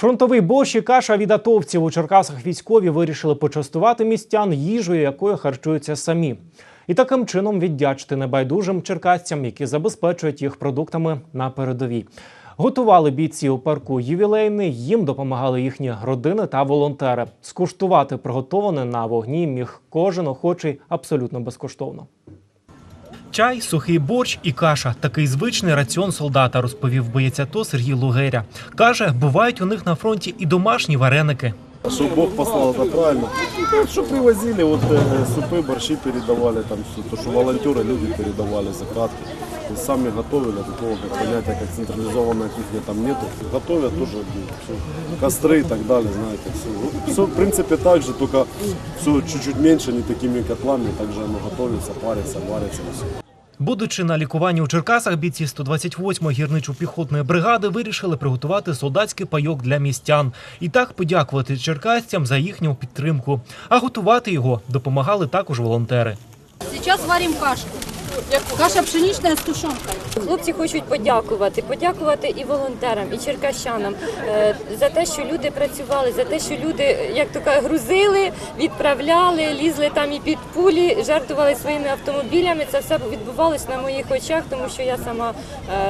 Фронтовий борщ і каша від атовців у Черкасах військові вирішили почастувати містян їжею, якою харчуються самі, і таким чином віддячити небайдужим черкасцям, які забезпечують їх продуктами на передовій. Готували бійці у парку ювілейний. Їм допомагали їхні родини та волонтери. Скуштувати приготоване на вогні міг кожен охочий абсолютно безкоштовно. Чай, сухий борщ і каша такий звичний раціон солдата, розповів боєць АТО Сергій Лугеря. Каже, бувають у них на фронті і домашні вареники. Что Бог послал, это правильно. Ну, Что привозили, вот э, супы, борщи передавали, там, всё, то, что волонтеры, люди передавали закатки. Есть сами готовили, такого как понятия, как централизованная кухня там нету. Готовят тоже ну, всё, костры и так далее, знаете, все. Все, в принципе, так же, только все чуть-чуть меньше, не такими котлами, также оно готовится, парится, варится, все. Будучи на лікуванні у Черкасах, бійці 128-ї гірничо-піхотної бригади вирішили приготувати солдатський пайок для містян і так подякувати черкасцям за їхню підтримку. А готувати його допомагали також волонтери. Сейчас варим кашку. Каша пшеничная с тушенкой. Хлопці хочуть подякувати, подякувати і волонтерам, і черкащанам е, за те, що люди працювали, за те, що люди, як то кажуть, грузили, відправляли, лізли там і під пулі, жертвували своїми автомобілями. Це все відбувалось на моїх очах, тому що я сама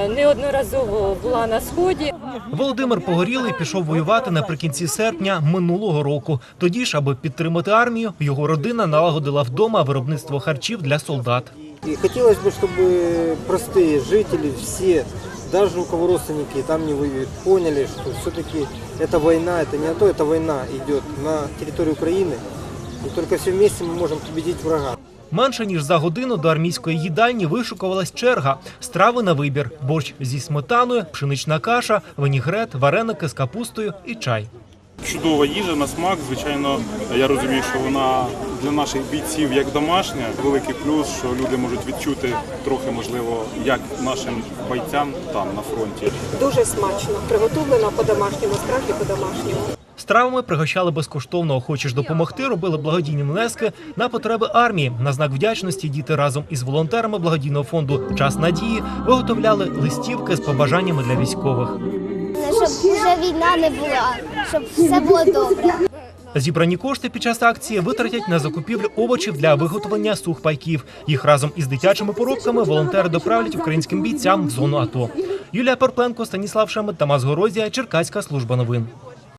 е, неодноразово була на сході. Володимир Погорілий пішов воювати наприкінці серпня минулого року. Тоді ж, аби підтримати армію, його родина налагодила вдома виробництво харчів для солдат. И хотелось бы, чтобы простые жители, все, даже у кого родственники там не воюют, поняли, что все-таки это война, это не а то, это война идет на территории Украины. И только все вместе мы можем победить врага. Менше ніж за годину до армійської їдальні вишукувалась черга. Страви на вибір: борщ зі сметаною, пшенична каша, винігрет, вареники з капустою і чай. Чудова їжа на смак. Звичайно, я розумію, що вона для наших бійців як домашня. Великий плюс, що люди можуть відчути трохи, можливо, як нашим бойцям там на фронті. Дуже смачно, приготовлено по-домашньому, справді по-домашньому. Стравами пригощали безкоштовно. Охочі ж допомогти, робили благодійні внески на потреби армії. На знак вдячності діти разом із волонтерами благодійного фонду Час надії виготовляли листівки з побажаннями для військових. щоб вже війна не була, щоб все було добре. Зібрані кошти під час акції витратять на закупівлю овочів для виготовлення сухпайків. Їх разом із дитячими поробками волонтери доправлять українським бійцям в зону АТО. Юлія Парпленко, Станіслав Шемет, Тамас Горозія, Черкаська служба новин.